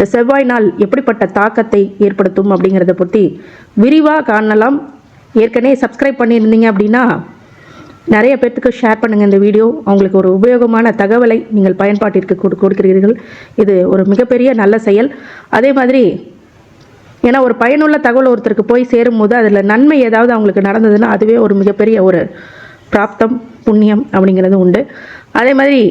இந்த செவ்வாய் நாள் எப்படிப்பட்ட தாக்கத்தை ஏற்படுத்தும் அப்படிங்கிறத பற்றி விரிவாக காணலாம். ஏற்கனவே சப்ஸ்கிரைப் பண்ணியிருந்தீங்க அப்படின்னா நிறைய பேர்த்துக்கு ஷேர் பண்ணுங்கள் இந்த வீடியோ அவங்களுக்கு ஒரு உபயோகமான தகவலை நீங்கள் பயன்பாட்டிற்கு கொடு கொடுக்கிறீர்கள். இது ஒரு மிகப்பெரிய நல்ல செயல். அதே மாதிரி ஏன்னா ஒரு பயனுள்ள தகவல் ஒருத்தருக்கு போய் சேரும்போது அதில் நன்மை ஏதாவது அவங்களுக்கு நடந்ததுன்னா அதுவே ஒரு மிகப்பெரிய ஒரு பிராப்தம் புண்ணியம் அப்படிங்கிறது உண்டு. அதே மாதிரி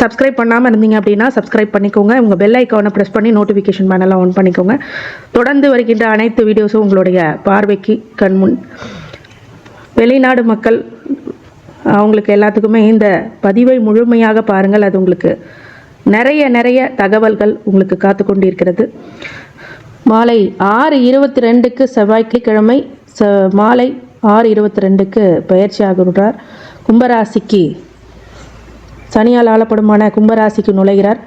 சப்ஸ்கிரைப் பண்ணாமல் இருந்தீங்க அப்படின்னா சப்ஸ்கிரைப் பண்ணிக்கோங்க. உங்கள் பெல் ஐக்கானை ப்ரெஸ் பண்ணி நோட்டிஃபிகேஷன் பேனலாம் ஆன் பண்ணிக்கோங்க. தொடர்ந்து வருகின்ற அனைத்து வீடியோஸும் உங்களுடைய பார்வைக்கு கண்முன் வெளிநாடு மக்கள் அவங்களுக்கு எல்லாத்துக்குமே இந்த பதிவை முழுமையாக பாருங்கள். அது உங்களுக்கு நிறைய நிறைய தகவல்கள் உங்களுக்கு காத்து கொண்டிருக்கிறது. மாலை ஆறு இருபத்தி ரெண்டுக்கு செவ்வாய்க்கிழமை ச மாலை ஆறு இருபத்தி ரெண்டுக்கு பயிற்சி ஆகிறார் கும்பராசிக்கு சனியால் ஆளப்படுமான கும்பராசிக்கு நுழைகிறார்.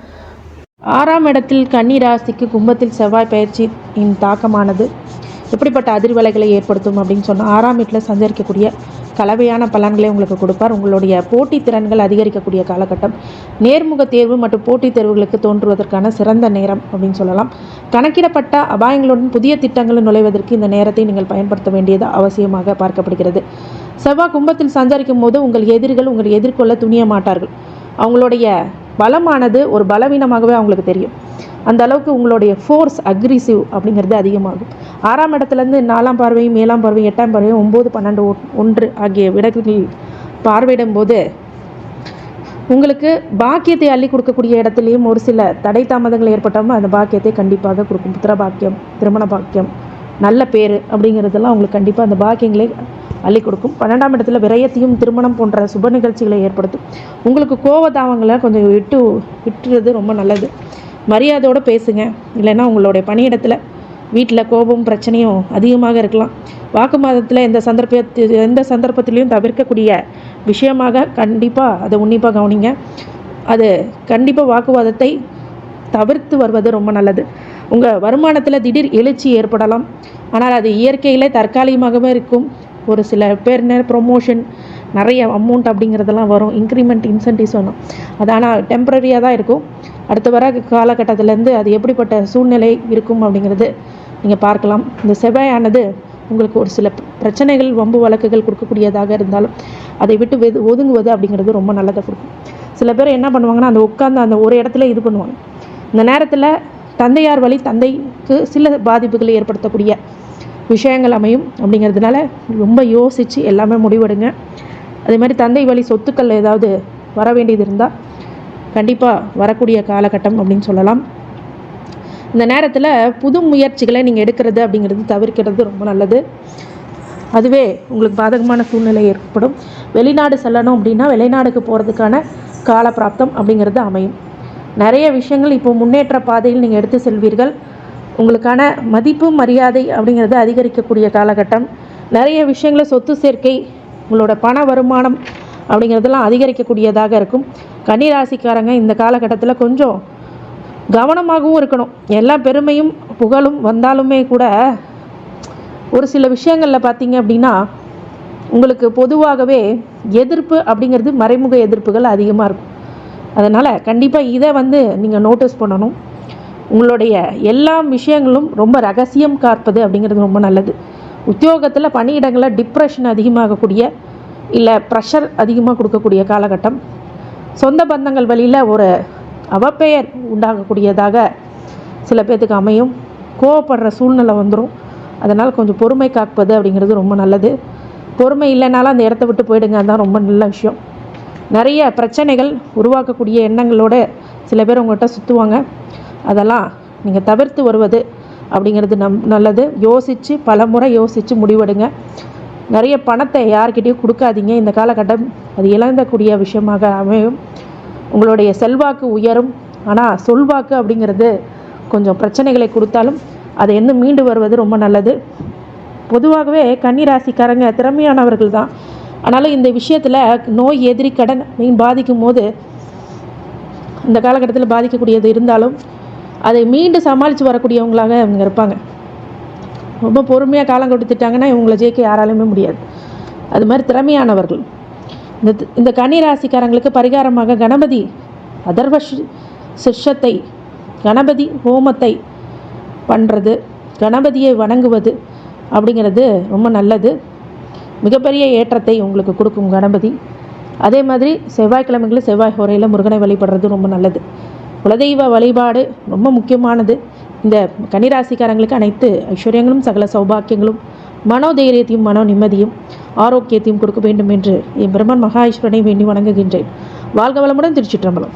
ஆறாம் இடத்தில் கன்னி ராசிக்கு கும்பத்தில் செவ்வாய் பயிற்சியின் தாக்கமானது. எப்படிப்பட்ட அதிர்வலைகளை ஏற்படுத்தும் அப்படின்னு சொன்னால் ஆறாம் வீட்டில் சஞ்சரிக்கக்கூடிய கலவையான பலன்களை உங்களுக்கு கொடுப்பார். உங்களுடைய போட்டித் திறன்கள் அதிகரிக்கக்கூடிய காலகட்டம். நேர்முக தேர்வு மற்றும் போட்டித் தேர்வுகளுக்கு தோன்றுவதற்கான சிறந்த நேரம் அப்படின்னு சொல்லலாம். கணக்கிடப்பட்ட அபாயங்களுடன் புதிய திட்டங்களில் நுழைவதற்கு இந்த நேரத்தை நீங்கள் பயன்படுத்த வேண்டியது அவசியமாக பார்க்கப்படுகிறது. செவ்வாய் கும்பத்தில் சஞ்சரிக்கும் போது உங்கள் எதிரிகள் உங்களை எதிர்கொள்ள துணிய மாட்டார்கள். அவங்களுடைய பலமானது ஒரு பலவீனமாகவே அவங்களுக்கு தெரியும். அந்த அளவுக்கு உங்களுடைய ஃபோர்ஸ் அக்ரிசிவ் அப்படிங்கிறது அதிகமாகும். ஆறாம் இடத்துலேருந்து நாலாம் பார்வையும் ஏழாம் பார்வையும் எட்டாம் பார்வையும் ஒம்பது பன்னெண்டு ஒ- ஒன்று ஆகிய விடக்குகள் பார்வையிடும் போது உங்களுக்கு பாக்கியத்தை அள்ளி கொடுக்கக்கூடிய இடத்துலையும் ஒரு சில தடை தாமதங்கள் ஏற்பட்டாமல் அந்த பாக்கியத்தை கண்டிப்பாக கொடுக்கும். புத்திர பாக்கியம் திருமண பாக்கியம் நல்ல பேர் அப்படிங்கிறதெல்லாம் அவங்களுக்கு கண்டிப்பாக அந்த பாக்கியங்களை அள்ளி கொடுக்கும். பன்னெண்டாம் இடத்துல விரயத்தையும் திருமணம் போன்ற சுப நிகழ்ச்சிகளை ஏற்படுத்தும். உங்களுக்கு கோவதாவங்களை கொஞ்சம் விட்டு விட்டுறது ரொம்ப நல்லது. மரியாதையோடு பேசுங்க. இல்லைன்னா உங்களுடைய பணியிடத்தில் வீட்டில் கோபம் பிரச்சனையும் அதிகமாக இருக்கலாம். வாக்குவாதத்தில் எந்த சந்தர்ப்ப எந்த சந்தர்ப்பத்திலையும் தவிர்க்கக்கூடிய விஷயமாக கண்டிப்பாக அதை உன்னிப்பாக கவனிங்க. அது கண்டிப்பாக வாக்குவாதத்தை தவிர்த்து வருவது ரொம்ப நல்லது. உங்கள் வருமானத்தில் திடீர் எழுச்சி ஏற்படலாம். ஆனால் அது இயற்கையிலே தற்காலிகமாகவே இருக்கும். ஒரு சில பேர் ப்ரொமோஷன் நிறைய அமௌண்ட் அப்படிங்கிறதெல்லாம் வரும். இன்க்ரிமெண்ட் இன்சென்டிவ்ஸ் வேணும் அது ஆனால் டெம்பரரியாக தான் இருக்கும். அடுத்த வர காலகட்டத்திலேருந்து அது எப்படிப்பட்ட சூழ்நிலை இருக்கும் அப்படிங்கிறது நீங்கள் பார்க்கலாம். இந்த செவ்வாயானது உங்களுக்கு ஒரு சில பிரச்சனைகள் வம்பு வழக்குகள் கொடுக்கக்கூடியதாக இருந்தாலும் அதை விட்டு வெது ஒதுங்குவது அப்படிங்கிறது ரொம்ப நல்லதை கொடுக்கும். சில பேர் என்ன பண்ணுவாங்கன்னா அந்த உட்காந்து அந்த ஒரு இடத்துல இது பண்ணுவாங்க. இந்த நேரத்தில் தந்தையார் வழி தந்தைக்கு சில பாதிப்புகளை ஏற்படுத்தக்கூடிய விஷயங்கள் அமையும் அப்படிங்கிறதுனால ரொம்ப யோசித்து எல்லாமே முடிவெடுங்க. அதே மாதிரி தந்தை வழி சொத்துக்கள் ஏதாவது வர வேண்டியது இருந்தால் கண்டிப்பாக வரக்கூடிய காலகட்டம் அப்படின்னு சொல்லலாம். இந்த நேரத்தில் புது முயற்சிகளை நீங்கள் எடுக்கிறது அப்படிங்கிறது தவிர்க்கிறது ரொம்ப நல்லது. அதுவே உங்களுக்கு பாதகமான சூழ்நிலை ஏற்படும். வெளிநாடு செல்லணும் அப்படின்னா வெளிநாடுக்கு போகிறதுக்கான காலப்பிராப்தம் அப்படிங்கிறது அமையும். நிறைய விஷயங்கள் இப்போ முன்னேற்ற பாதையில் நீங்கள் எடுத்து செல்வீர்கள். உங்களுக்கான மதிப்பு மரியாதை அப்படிங்கிறது அதிகரிக்கக்கூடிய காலகட்டம். நிறைய விஷயங்களை சொத்து சேர்க்கை உங்களோட பண வருமானம் அப்படிங்கிறதெல்லாம் அதிகரிக்கக்கூடியதாக இருக்கும். கன்னிராசிக்காரங்க இந்த காலகட்டத்தில் கொஞ்சம் கவனமாகவும் இருக்கணும். எல்லா பெருமையும் புகழும் வந்தாலுமே கூட ஒரு சில விஷயங்களில் பார்த்தீங்க அப்படின்னா உங்களுக்கு பொதுவாகவே எதிர்ப்பு அப்படிங்கிறது மறைமுக எதிர்ப்புகள் அதிகமாக இருக்கும். அதனால் கண்டிப்பாக இதை வந்து நீங்கள் நோட்டீஸ் பண்ணணும். உங்களுடைய எல்லா விஷயங்களும் ரொம்ப ரகசியம் காப்பது அப்படிங்கிறது ரொம்ப நல்லது. உத்தியோகத்தில் பணியிடங்களில் டிப்ரெஷன் அதிகமாகக்கூடிய இல்லை ப்ரெஷர் அதிகமாக கொடுக்கக்கூடிய காலகட்டம். சொந்த பந்தங்கள் வழியில் ஒரு அவப்பெயர் உண்டாகக்கூடியதாக சில பேர்த்துக்கு அமையும். கோவப்படுற சூழ்நிலை வந்துடும் அதனால் கொஞ்சம் பொறுமை காப்பது அப்படிங்கிறது ரொம்ப நல்லது. பொறுமை இல்லைனாலும் அந்த இடத்த விட்டு போயிடுங்க அதுதான் ரொம்ப நல்ல விஷயம். நிறைய பிரச்சனைகள் உருவாக்கக்கூடிய எண்ணங்களோட சில பேர் உங்கள்கிட்ட சுற்றுவாங்க அதெல்லாம் நீங்கள் தவிர்த்து வருவது அப்படிங்கிறது நம் நல்லது. யோசித்து பல முறை யோசித்து முடிவெடுங்க. நிறைய பணத்தை யார்கிட்டையும் கொடுக்காதீங்க. இந்த காலகட்டம் அது இழந்தக்கூடிய விஷயமாக அமையும். உங்களுடைய செல்வாக்கு உயரும். ஆனால் சொல்வாக்கு அப்படிங்கிறது கொஞ்சம் பிரச்சனைகளை கொடுத்தாலும் அதை என்ன மீண்டு வருவது ரொம்ப நல்லது. பொதுவாகவே கன்னிராசிக்காரங்க திறமையானவர்கள் தான். ஆனாலும் இந்த விஷயத்தில் நோய் எதிரி கடன் அப்படின்னு பாதிக்கும் போது இந்த காலகட்டத்தில் பாதிக்கக்கூடியது இருந்தாலும் அதை மீண்டு சமாளித்து வரக்கூடியவங்களாக அவங்க இருப்பாங்க. ரொம்ப பொறுமையாக காலம் கொடுத்துட்டாங்கன்னா இவங்களை ஜெயிக்க யாராலுமே முடியாது. அது மாதிரி திறமையானவர்கள். இந்த இந்த கன்னி ராசிக்காரங்களுக்கு பரிகாரமாக கணபதி அதர்வ சிஷத்தை கணபதி ஹோமத்தை பண்ணுறது கணபதியை வணங்குவது அப்படிங்கிறது ரொம்ப நல்லது. மிகப்பெரிய ஏற்றத்தை உங்களுக்கு கொடுக்கும் கணபதி. அதே மாதிரி செவ்வாய்க்கிழமைகளில் செவ்வாய் ஹோரையில் முருகனை வழிபடுறது ரொம்ப நல்லது. குலதெய்வ வழிபாடு ரொம்ப முக்கியமானது. இந்த கன்னிராசிக்காரங்களுக்கு அனைத்து ஐஸ்வர்யங்களும் சகல சௌபாக்கியங்களும் மனோதைரியத்தையும் மனோ நிம்மதியும் ஆரோக்கியத்தையும் கொடுக்க வேண்டும் என்று என் பிரம்மன் மகா ஈஸ்வரனை வேண்டி வணங்குகின்றேன். வாழ்க வளமுடன் திருச்சிற்றம்பலம்.